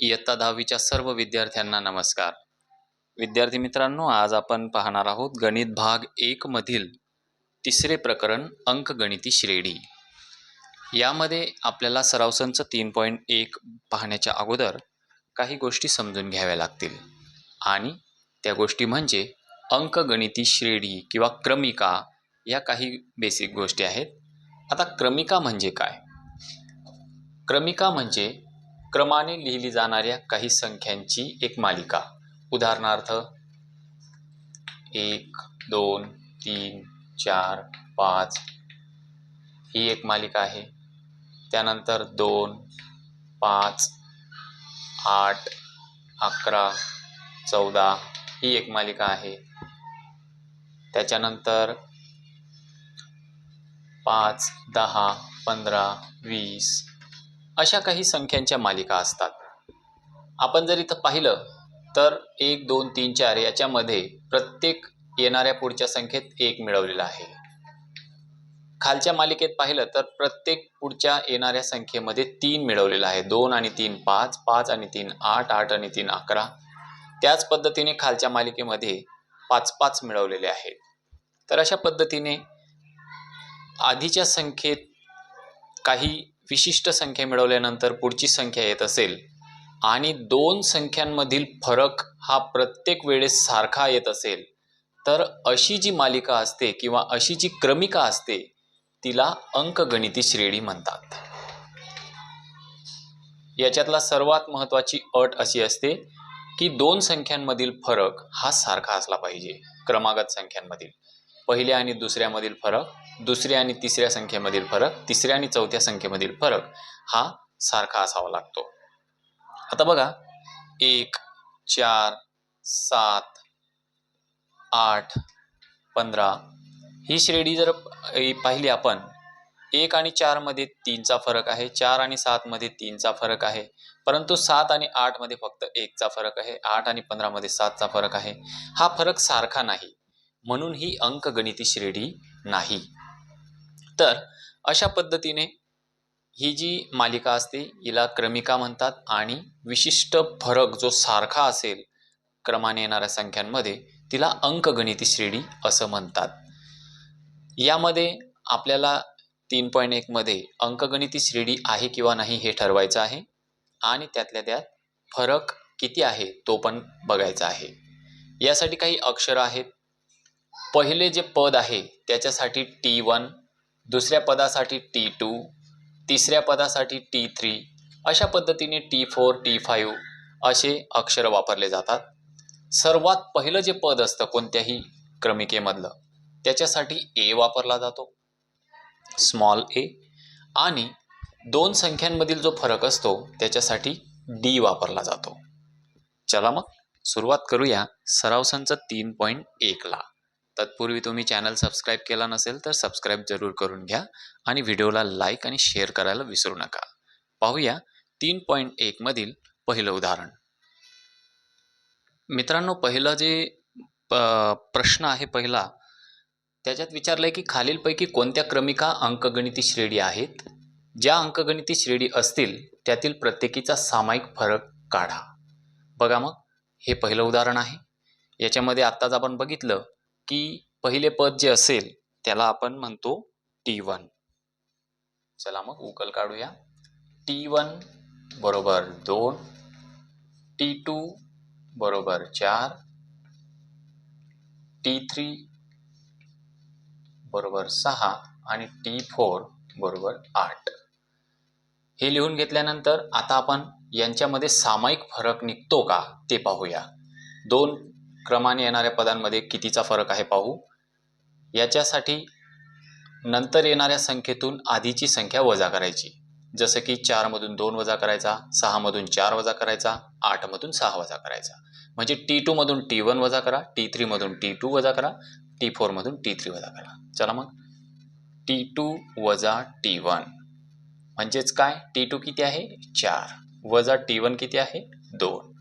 इयत्ता दहावीच्या सर्व विद्यार्थ्यांना नमस्कार. विद्यार्थी मित्रांनो आज आपण पाहणार आहोत गणित भाग एक मधील तिसरे प्रकरण अंकगणिती श्रेणी. यामध्ये आपल्याला सरावसंच तीन पॉईंट एक पाहण्याच्या अगोदर काही गोष्टी समजून घ्याव्या लागतील. आणि त्या गोष्टी म्हणजे अंकगणिती श्रेणी किंवा क्रमिका या काही बेसिक गोष्टी आहेत. आता क्रमिका म्हणजे काय? क्रमिका म्हणजे क्रमाने लिहिली जाणाऱ्या काही संख्यांची एक मालिका. उदाहरणार्थ एक दोन तीन चार पाच. ही एक मालिका आहे. त्यानंतर दोन पाच आठ अकरा चौदा ही एक मालिका आहे. त्याच्यानंतर पाच दहा पंधरा वीस अशा काही संख्यांच्या मालिका असतात. आपण जर इथं पाहिलं तर एक दोन तीन चार याच्यामध्ये प्रत्येक येणाऱ्या पुढच्या संख्येत एक मिळवलेला आहे. खालच्या मालिकेत पाहिलं तर प्रत्येक पुढच्या येणाऱ्या संख्येमध्ये तीन मिळवलेला आहे. दोन आणि तीन पाच पाच आणि तीन आठ आठ आणि तीन अकरा. त्याच पद्धतीने खालच्या मालिकेमध्ये पाच पाच मिळवलेले आहेत. तर अशा पद्धतीने आधीच्या संख्येत काही विशिष्ट संख्या मिळवल्यानंतर पुढची संख्या येत असेल. आणि दोन संख्यांमधील फरक हा प्रत्येक वेळेस सारखा येत असेल. तर अशी जी मालिका असते किंवा अशी जी क्रमिका असते तिला अंकगणिती श्रेणी म्हणतात. याच्यातला सर्वात महत्त्वाची अट अशी असते की दोन संख्यांमधील फरक हा सारखा असला पाहिजे क्रमागत संख्यांमधील. पहिल्या आणि दुसऱ्यामधील फरक दुसऱ्या आणि तिसऱ्या संख्येमधील फरक तिसऱ्या आणि चौथ्या संख्येमधील फरक हा सारखा असावा लागतो. आता बघा एक चार सात आठ पंधरा ही श्रेणी जर पाहिली आपण एक आणि चारमध्ये तीनचा फरक आहे चार आणि सातमध्ये तीनचा फरक आहे परंतु सात आणि आठमध्ये फक्त एकचा फरक आहे आठ आणि पंधरामध्ये सातचा फरक आहे. हा फरक सारखा नाही. म्हणून ही अंकगणिती श्रेणी नाही. तर अशा पद्धतीने ही जी मालिका असते हिला क्रमिका म्हणतात आणि विशिष्ट फरक जो सारखा असेल क्रमाने येणाऱ्या संख्यांमध्ये तिला अंकगणिती श्रेणी असं म्हणतात. यामध्ये आपल्याला तीन पॉईंट एकमध्ये अंकगणिती श्रेणी आहे किंवा नाही हे ठरवायचं आहे आणि त्यातल्या त्यात फरक किती आहे तो पण बघायचा आहे. यासाठी काही अक्षरं आहेत पहिले जे पद आहे त्याच्यासाठी टी वन दुसऱ्या पदासाठी टी टू तिसऱ्या पदासाठी टी थ्री अशा पद्धतीने टी फोर टी फाईव्ह असे अक्षर वापरले जातात. सर्वात पहिलं जे पद असतं कोणत्याही क्रमिकेमधलं त्याच्यासाठी ए वापरला जातो. स्मॉल ए आणि दोन संख्यांमधील जो फरक असतो त्याच्यासाठी डी वापरला जातो. चला मग सुरुवात करूया सरावसांचं तीन पॉईंट एकला तत्पूर्वी तुम्ही चॅनल सबस्क्राईब केला नसेल तर सबस्क्राईब जरूर करून घ्या आणि व्हिडिओला लाईक आणि शेअर करायला विसरू नका. पाहूया तीन पॉईंट एकमधील पहिलं उदाहरण. मित्रांनो पहिलं जे प- प्रश्न आहे पहिला त्याच्यात विचारलं आहे की खालीलपैकी कोणत्या क्रमिका अंकगणिती श्रेणी आहेत? ज्या अंकगणिती श्रेणी असतील त्यातील प्रत्येकीचा सामायिक फरक काढा. बघा मग हे पहिलं उदाहरण आहे. याच्यामध्ये आत्ताच आपण बघितलं की पहिले पद जे असेल त्याला आपण म्हणतो टी वन चला मग उकल काढूया. टी वन बरोबर दोन टी टू बरोबर चार टी थ्री बरोबर सहा आणि टी फोर बरोबर आठ. हे लिहून घेतल्यानंतर आता आपण यांच्यामध्ये सामायिक फरक निघतो का ते पाहूया. दोन क्रमाने येणाऱ्या पदांमध्ये कितीचा फरक आहे पाहू? याच्यासाठी नंतर येणाऱ्या संख्येतून आधीची संख्या वजा करायची. जसं की चारमधून दोन वजा करायचा सहामधून चार वजा करायचा आठमधून सहा वजा करायचा. म्हणजे टी टूमधून टी वन वजा करा टी थ्रीमधून टी टू वजा करा टी फोरमधून टी थ्री वजा करा. चला मग. टी टू वजा टी वन. म्हणजेच काय? टी टू किती आहे? चार. वजा टी वन किती आहे? दोन.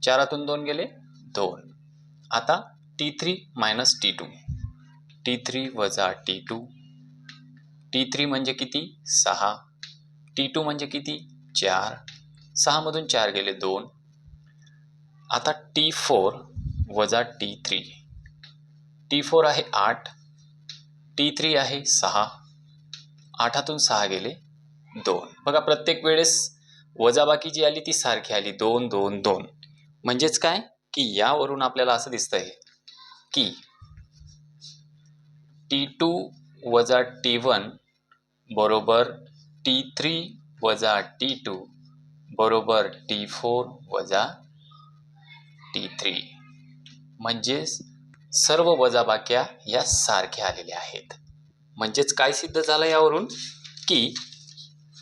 चारातून दोन गेले? दोन. आता T three minus T two T three वजा टी टू टी थ्री म्हणजे किती? सहा. टी टू म्हणजे किती? चार. सहामधून चार गेले दोन. आता टी फोर वजा टी थ्री टी फोर आहे आठ. टी थ्री आहे सहा. आठातून सहा गेले दोन. बघा प्रत्येक वेळेस वजाबाकी जी आली ती सारखी आली. दोन दोन दोन. म्हणजेच काय? की यावरून आपल्याला असं दिसतंय की टी टू वजा टी वन बरोबर टी थ्री वजा टी टू बरोबर टी फोर वजा टी थ्री म्हणजेच सर्व वजाबाक्या या सारख्या आलेल्या आहेत. म्हणजेच काय सिद्ध झालं यावरून? की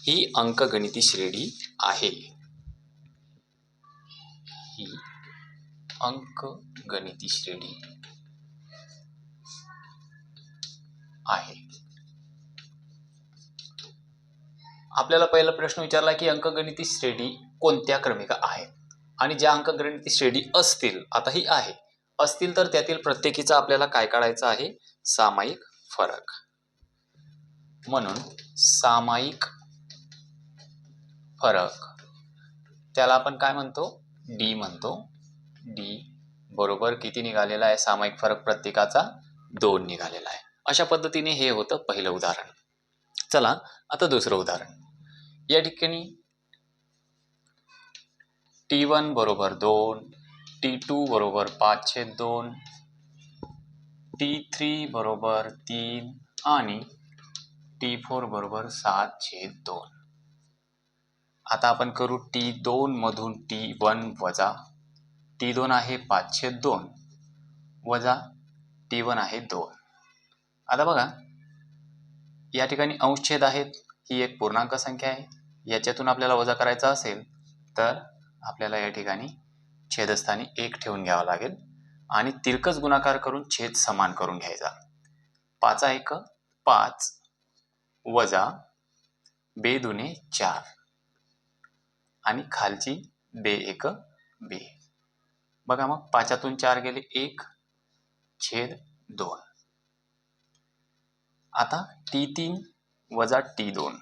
ही अंकगणिती श्रेणी आहे. ही अंक गणिती श्रेणी आहे. आपल्याला पहिला प्रश्न विचारला की अंकगणिती श्रेणी कोणत्या क्रमिका आहेत? आणि ज्या अंकगणिती श्रेणी असतील आता ही आहे. असतील तर त्यातील प्रत्येकीचा आपल्याला काय काढायचं आहे? सामायिक फरक. म्हणून सामायिक फरक. त्याला आपण काय म्हणतो? डी म्हणतो. डी बरोबर किती निघालेला आहे? सामायिक फरक प्रत्येकाचा दोन निघालेला आहे. अशा पद्धतीने हे होतं पहिलं उदाहरण. चला आता दुसरं उदाहरण. या ठिकाणी टी वन बरोबर दोन टी टू बरोबर पाच छेद दोन टी थ्री बरोबर तीन आणि टी फोर बरोबर सात छेद दोन. आता आपण करू टी दोन मधून टी वन वजा टी दोन आहे पाच छेद दोन. वजा टी वन आहे दोन. आता बघा या ठिकाणी अंशछेद आहेत ही एक पूर्णांक संख्या आहे. याच्यातून आपल्याला वजा करायचा असेल तर आपल्याला या ठिकाणी छेदस्थानी एक ठेवून घ्यावा लागेल आणि तिरकस गुणाकार करून छेद समान करून घ्यायचा. पाचा एक पाच वजा बे दुने चार. आणि खालची बे एक बे. बघा मग पाचातून चार गेले एक छेद दोन. आता टी तीन वजा टी दोन.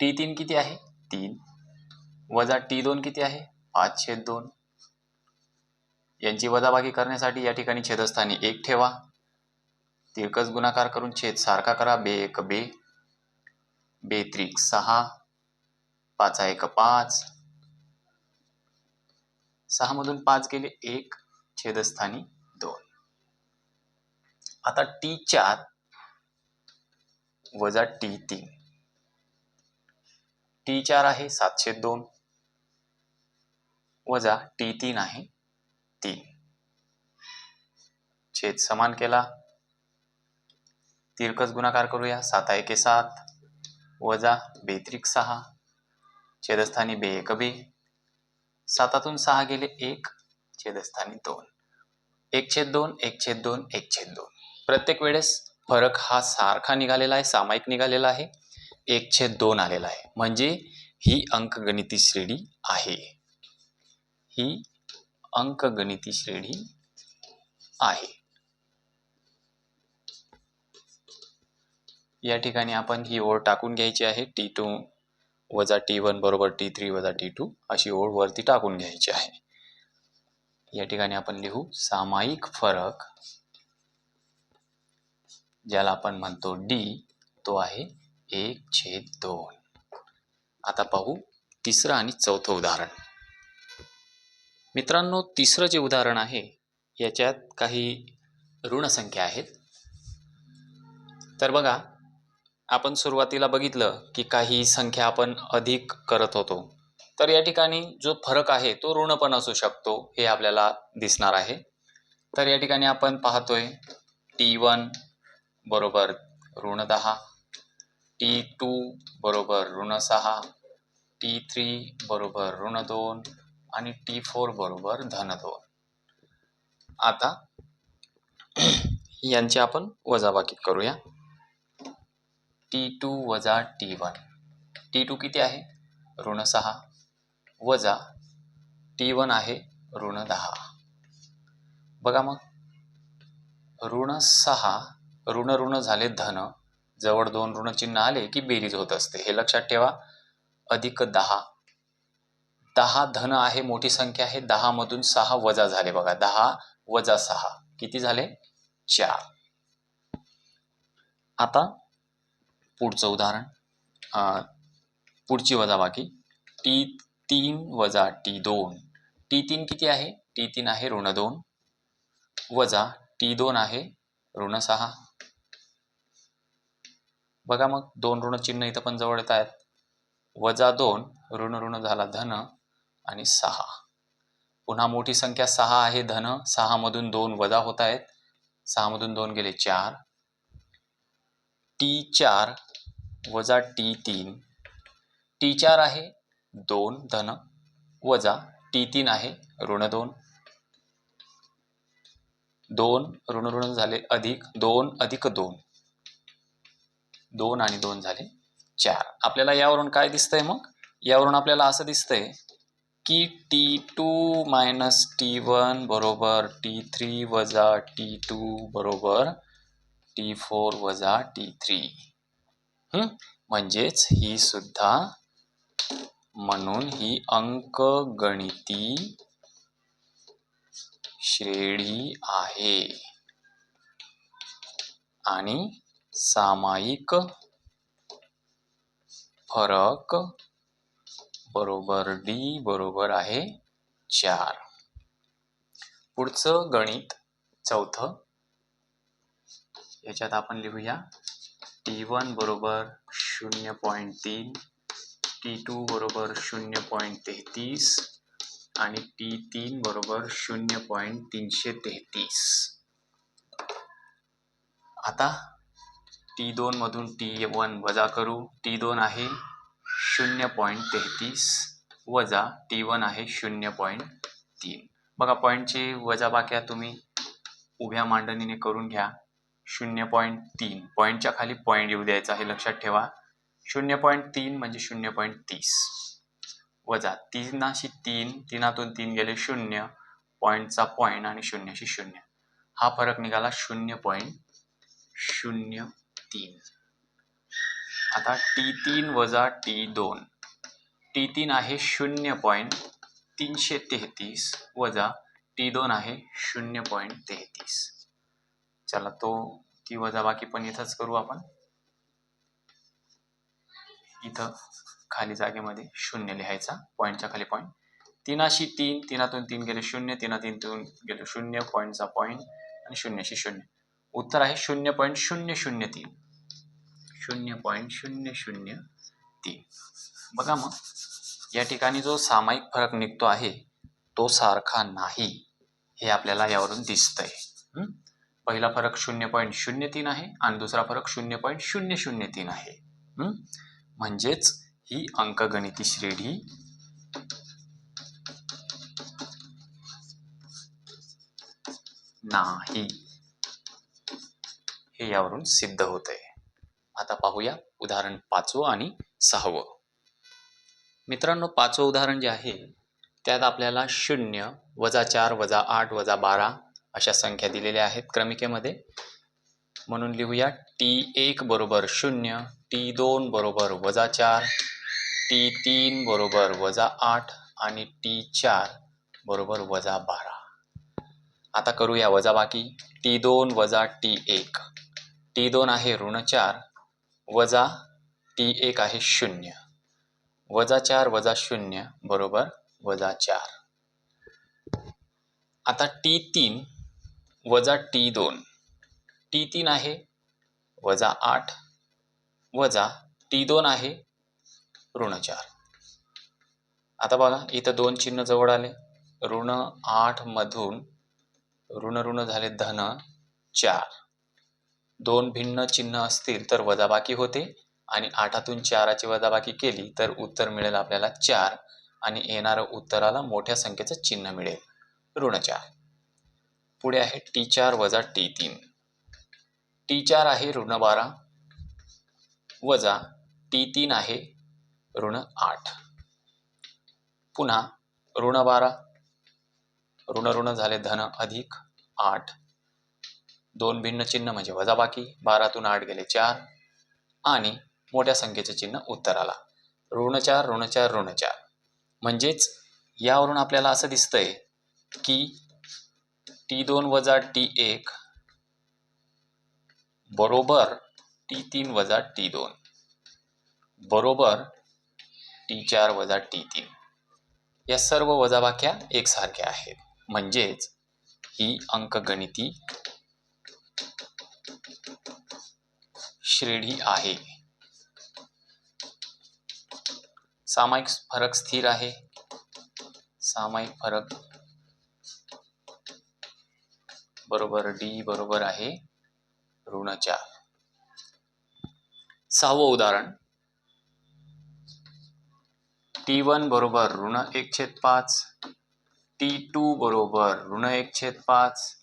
टी तीन किती आहे? तीन. वजा टी दोन किती आहे? पाच छेद दोन. यांची वजाबाकी करण्यासाठी या ठिकाणी छेदस्थानी एक ठेवा. तिरकस गुणाकार करून छेद सारखा करा. बे एक बे. बे त्रिक सहा. पाचा एक पाच. सहा मधून पाच गेले एक छेदस्थानी दोन. आता टी चार वजा टी तीन. टी चार आहे सातशे दोन. वजा टी तीन आहे तीन. छेद समान केला. तिरकस गुणाकार करूया. सात एके सात. वजा बेत्रिक सहा. छेदस्थानी बे एक बे. सातातून सहा गेले एक छेदस्थानी दोन. एक छेद दोन एक छेद दोन एक छेद दोन. प्रत्येक वेळेस फरक हा सारखा निघालेला आहे सामायिक निघालेला आहे एक छेद दोन आलेला आहे. म्हणजे ही अंकगणिती श्रेणी आहे. ही अंकगणिती श्रेणी आहे. या ठिकाणी आपण ही ओळ टाकून घ्यायची आहे टी टू वजा टी वन बरोबर टी थ्री वजा टी टू अशी ओळ वरती टाकून घ्यायची आहे. या ठिकाणी आपण लिहू सामायिक फरक ज्याला आपण म्हणतो डी तो आहे एक छेद दोन. आता पाहू तिसरं आणि चौथं उदाहरण. मित्रांनो तिसरं जे उदाहरण आहे याच्यात काही ऋणसंख्या आहेत. तर बघा आपण सुरुवातीला बघितलं की काही संख्या आपण अधिक करत होतो. तर या ठिकाणी जो फरक आहे तो ऋण पण असू शकतो हे आपल्याला दिसणार आहे. तर या ठिकाणी आपण पाहतोय टी वन बरोबर ऋण दहा टी टू बरोबर ऋण सहा टी थ्री बरोबर ऋण दोन आणि टी फोर बरोबर धन दोन. आता यांची आपण वजाबाकी करूया. टी टू वजा टी वन टी टू किती आहे? ऋण सहा. वजा टी वन आहे ऋण दहा. बघा मग. ऋण सहा ऋण ऋण झाले धन. जवळ दोन ऋणचिन्ह आले की बेरीज होत असते. हे लक्षात ठेवा. अधिक दहा. दहा धन आहे मोठी संख्या आहे. दहा मधून सहा वजा झाले बघा. दहा वजा सहा. किती झाले? चार. आता पुढचं उदाहरण. पुढची वजाबाकी. टी तीन वजा टी दोन. टी तीन किती आहे? टी तीन आहे ऋण दोन. वजा टी दोन आहे ऋण सहा. बघा मग दोन ऋण चिन्ह इथं पण जवळ येत आहेत वजा दोन ऋण ऋण झाला धन आणि सहा. पुन्हा मोठी संख्या सहा आहे धन. सहा मधून दोन वजा होत आहेत सहा मधून दोन गेले चार. टी चार वजा टी तीन. टी चार आहे दोन धन. वजा टी तीन आहे ऋण दोन. दोन ऋण ऋण झाले अधिक दोन अधिक दोन. दोन आणि दोन झाले चार. आपल्याला यावरून काय दिसतंय मग? यावरून आपल्याला असं दिसतंय की T two minus T one बरोबर टी थ्री वजा टी टू बरोबर टी फोर वजा टी थ्री. म्हणजेच ही सुद्धा म्हणून ही अंकगणिती श्रेणी आहे. आणि सामायिक फरक बरोबर डी बरोबर आहे चार. पुढचं गणित चौथं. याच्यात आपण लिहूया. टी वन बरोबर शून्य पॉईंट तीन टी टू बरोबर शून्य पॉईंट तेहतीस आणि टी तीन बरोबर शून्य पॉईंट तीनशे तेहतीस. आता टी दोन मधून टी वन वजा करू. टी दोन आहे शून्य पॉईंट तेहतीस वजा टी वन आहे शून्य पॉईंट तीन. बघा पॉईंटची वजाबाक्या तुम्ही उभ्या मांडणीने करून घ्या. शून्य पॉईंट तीन. पॉईंटच्या खाली पॉईंट येऊ द्यायचा हे लक्षात ठेवा. शून्य पॉईंट तीन म्हणजे शून्य पॉईंट तीस. वजा तीनाशी तीन तीनातून तीन गेले शून्य. पॉईंटचा पॉईंट आणि शून्याशी शून्य. हा फरक निघाला शून्य पॉईंट शून्य तीन. आता टी तीन वजा टी दोन. टी तीन आहे शून्य पॉईंट तीनशे तेहतीस वजा टी दोन आहे शून्य पॉईंट तेहतीस. चला तो ती वजाबाकी पण इथंच करू आपण. इथं खाली जागेमध्ये शून्य लिहायचा पॉईंटच्या खाली पॉईंट तीनाशी तीन तीनातून तीन गेले शून्य तीना तीनतून गेले शून्य पॉईंटचा पॉईंट आणि शून्यशी शून्य. उत्तर आहे शून्य पॉईंट शून्य शून्य तीन. शून्य पॉईंट शून्य शून्य तीन. बघा मग या ठिकाणी जो सामायिक फरक निघतो आहे तो सारखा नाही हे आपल्याला यावरून दिसतंय. पहिला फरक शून्य पॉईंट शून्य तीन आहे आणि दुसरा फरक शून्य पॉईंट शून्य शून्य तीन आहे. म्हणजेच ही अंकगणिती श्रेणी नाही. हे यावरून सिद्ध होत आहे आता पाहूया उदाहरण पाचवं आणि सहावं. मित्रांनो पाचवं उदाहरण जे आहे त्यात आपल्याला शून्य वजा चार वजा आठ वजा बारा अशा संख्या दिलेल्या आहेत क्रमिकेमध्ये. म्हणून लिहूया टी एक बरोबर शून्य टी दोन बरोबर वजा चार टी तीन बरोबर वजा आठ आणि टी चार बरोबर वजा बारा. आता करूया वजाबाकी टी दोन वजा टी एक. टी दोन आहे ऋण चार. वजा टी एक आहे शून्य. वजा चार वजा शून्य बरोबर वजा चार. आता टी तीन वजा टी दोन. टी तीन आहे वजा आठ वजा टी दोन आहे ऋण चार. आता बघा इथं दोन चिन्ह जवळ आले. ऋण आठ मधून ऋण ऋण झाले धन चार. दोन भिन्न चिन्ह असतील तर वजाबाकी होते आणि आठातून चाराची वजाबाकी केली तर उत्तर मिळेल आपल्याला चार आणि येणारं उत्तराला मोठ्या संख्येचं चिन्ह मिळेल. ऋण चार. पुढे आहे टी चार वजा टी तीन. टी चार आहे ऋण बारा. वजा टी तीन आहे ऋण आठ. पुन्हा ऋण बारा. ऋण ऋण झाले धन अधिक आठ. दोन भिन्न चिन्ह म्हणजे वजाबाकी बारातून आठ गेले चार. आणि मोठ्या संख्येचे चिन्ह उत्तराला. ऋण चार ऋण चार ऋण चार. म्हणजेच यावरून आपल्याला असं दिसतंय की टी दोन वजा टी एक बरोबर टी तीन वजा टी दोन बरोबर टी चार वजा टी तीन. या सर्व वजाबाक्या एकसारख्या आहेत. म्हणजेच ही अंकगणिती श्रेणी आहे. सामायिक फरक स्थिर आहे. सामायिक फरक बरोबर डी बरोबर आहे ऋण चार सहावं उदाहरण. टी वन बरोबर ऋण एक छेद पाच. टी टू बरोबर ऋण एक छेद पाच.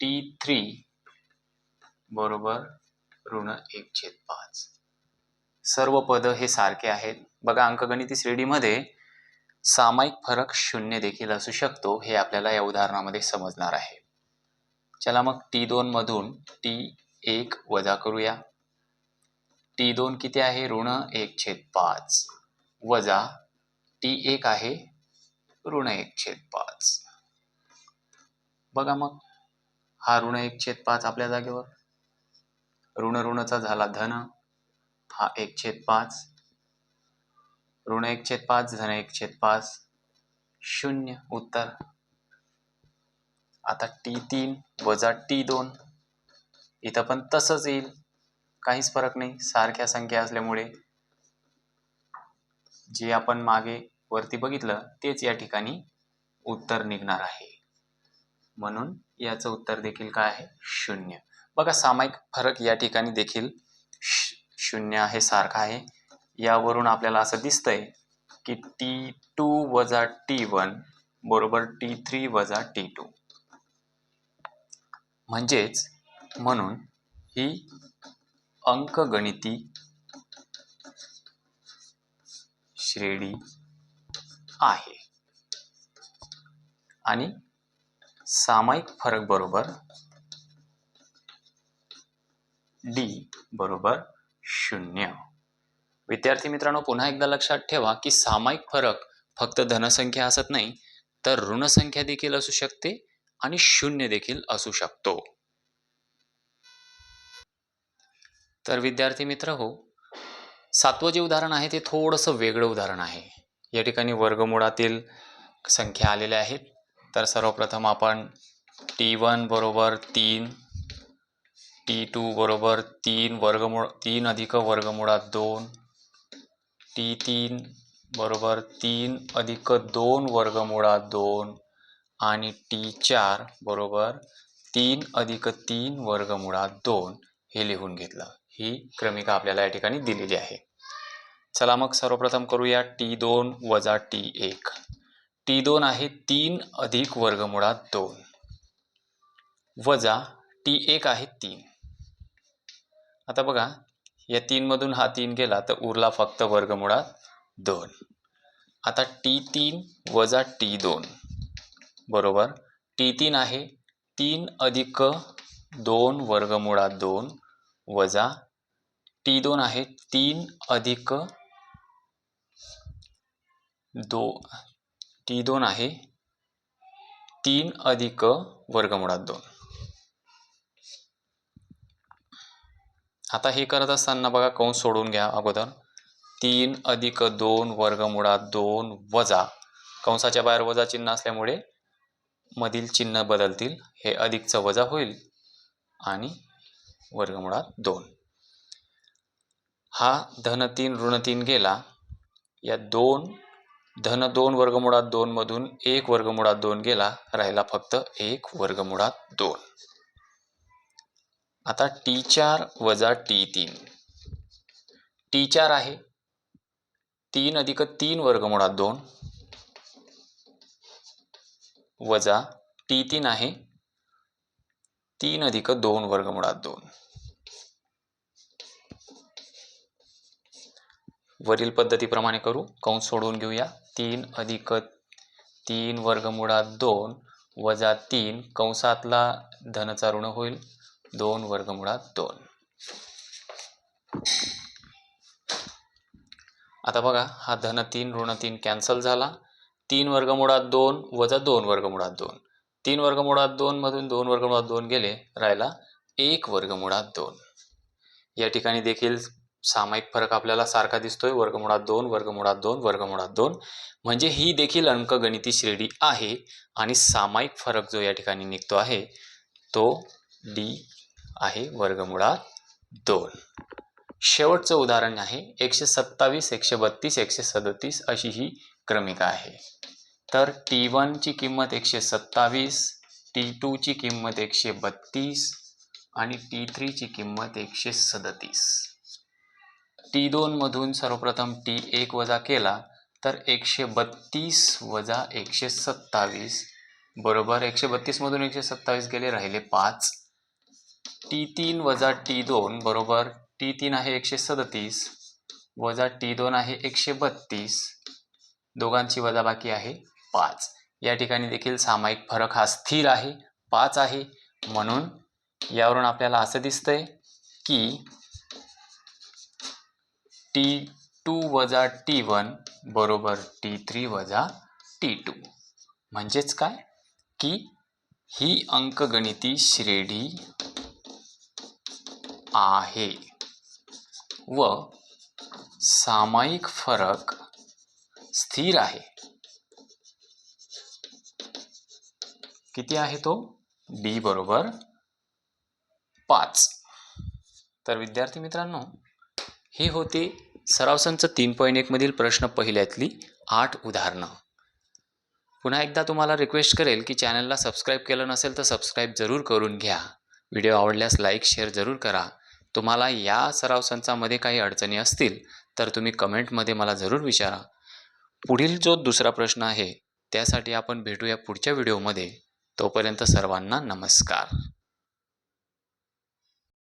टी थ्री बरोबर ऋण एक छेद पाच. सर्व पद हे सारखे आहेत. बघा अंकगणिती श्रेणीमध्ये सामायिक फरक शून्य देखील असू शकतो हे आपल्याला या उदाहरणामध्ये समजणार आहे. चला मग टी दोन मधून टी एक वजा करूया. टी दोन किती आहे? ऋण एक छेद पाच. वजा टी एक आहे? ऋण एक छेद पाच. बघा मग. हा ऋण एक छेद पाच आपल्या जागेवर. ऋण ऋणचा झाला धन. हा एक छेद पाच. ऋण एक छेद पाच धन एक छेद पाच. शून्य उत्तर. आता टी तीन वजा टी दोन. इथं पण तसंच येईल. काहीच फरक नाही. सारख्या संख्या असल्यामुळे जे आपण मागे वरती बघितलं तेच या ठिकाणी उत्तर निघणार आहे. म्हणून याचं उत्तर देखील काय आहे? शून्य. बघा सामायिक फरक या ठिकाणी देखील शून्य आहे सारखा आहे. यावरून आपल्याला असं दिसतंय की टी टू वजा टी वन बरोबर टी थ्री वजा टी टू म्हणजेच म्हणून ही अंकगणिती श्रेणी आहे. आणि सामायिक फरक बरोबर डी बरोबर शून्य. विद्यार्थी मित्रांनो पुन्हा एकदा लक्षात ठेवा की सामायिक फरक फक्त धनसंख्या असत नाही तर ऋणसंख्या देखील असू शकते आणि शून्य देखील असू शकतो. तर विद्यार्थी मित्र हो सातवं जे उदाहरण आहे ते थोडंसं वेगळं उदाहरण आहे. या ठिकाणी वर्गमुळातील संख्या आलेल्या आहेत. तर सर्वप्रथम आपण टी वन बरोबर तीन टी टू बरोबर तीन वर्गमूळ तीन अधिक वर्गमुळात दोन टी तीन बरोबर तीन अधिक दोन वर्गमुळात दोन आणि टी चार बरोबर तीन अधिक तीन वर्गमुळात दोन हे लिहून घेतलं. ही क्रमिका आपल्याला या ठिकाणी दिलेली आहे. चला मग सर्वप्रथम करूया टी दोन वजा टी एक. टी दोन आहे तीन अधिक वर्गमुळात दोन. वजा टी एक आहे तीन. आता बघा या तीनमधून हा तीन गेला तर उरला फक्त वर्गमुळात दोन. आता टी तीन वजा टी दोन. बरोबर? टी तीन आहे. तीन अधिक दोन वर्गमुळात दोन वजा टी दोन आहे. तीन अधिक दो टी दोन आहे. तीन अधिक वर्गमुळात दोन. आता हे करत असताना बघा कंस सोडून घ्या अगोदर. तीन अधिक दोन वर्गमुळात दोन वजा. कंसाच्या बाहेर वजा चिन्ह असल्यामुळे मधील चिन्ह बदलतील हे अधिकचं वजा होईल. आणि वर्गमुळात दोन. हा धन तीन ऋण तीन गेला. या दोन धन दोन वर्गमुळात दोनमधून एक वर्गमुळात दोन गेला. राहिला फक्त एक वर्गमुळात दोन. आता टी चार वजा टी तीन. टी चार आहे. तीन अधिक तीन वर्गमुळात दोन. वजा टी तीन आहे. तीन अधिक दोन वर्गमुळात दोन. वरील पद्धतीप्रमाणे करू. कंस सोडवून घेऊया. तीन अधिक तीन वर्गमुळात दोन वजा तीन. कंसातला धनचा ऋण होईल. दोन वर्गमुळात दोन. आता बघा हा धन तीन ऋण तीन कॅन्सल झाला. तीन वर्गमुळात दोन वजा दोन वर्गमुळात दोन. तीन वर्गमुळात दोनमधून दोन वर्गमुळात दोन गेले राहिला एक वर्गमुळात दोन. या ठिकाणी देखील सामायिक फरक आपल्याला सारखा दिसतोय. वर्गमुळात दोन वर्गमुळात दोन वर्गमुळात दोन. म्हणजे ही देखील अंकगणिती श्रेणी आहे आणि सामायिक फरक जो या ठिकाणी निघतो आहे तो डी आहे वर्गमुळात दोन. शेवटचं उदाहरण आहे. एकशे सत्तावीस एकशे बत्तीस एकशे सदतीस अशी ही क्रमिका आहे. तर टी वनची किंमत एकशे सत्तावीस टी टूची किंमत एकशे बत्तीस आणि टी थ्रीची किंमत एकशे सदतीस. टी दोनमधून सर्वप्रथम टी एक वजा केला तर एकशे बत्तीस वजा एकशे सत्तावीस बरोबर एकशे बत्तीसमधून एकशे सत्तावीस गेले राहिले पाच. टी तीन वजा टी दोन बरोबर टी तीन आहे एकशे सदतीस वजा टी दोन आहे एकशे बत्तीस दोघांची वजाबाकी आहे पाच. या ठिकाणी देखील सामायिक फरक हा स्थिर आहे पाच आहे. म्हणून यावरून आपल्याला असं दिसतंय की टी टू वजा टी वन बरोबर टी थ्री वजा टी टू. म्हणजेच काय? की ही अंकगणिती श्रेणी आहे. व सामायिक फरक स्थिर आहे. किती आहे तो? डी बरोबर पाच. तर विद्यार्थी मित्रांनो हे होते सराव संच तीन पॉईंट एकमधील प्रश्न पहिल्यातली आठ उदाहरणं. पुन्हा एकदा तुम्हाला रिक्वेस्ट करेल की चॅनलला सबस्क्राईब केलं नसेल तर सबस्क्राईब जरूर करून घ्या. व्हिडिओ आवडल्यास लाईक शेअर जरूर करा. तुम्हाला या सराव संचामध्ये काही अडचणी असतील तर तुम्ही कमेंटमध्ये मला जरूर विचारा. पुढील जो दुसरा प्रश्न आहे त्यासाठी आपण भेटूया पुढच्या व्हिडिओमध्ये. तोपर्यंत सर्वांना नमस्कार.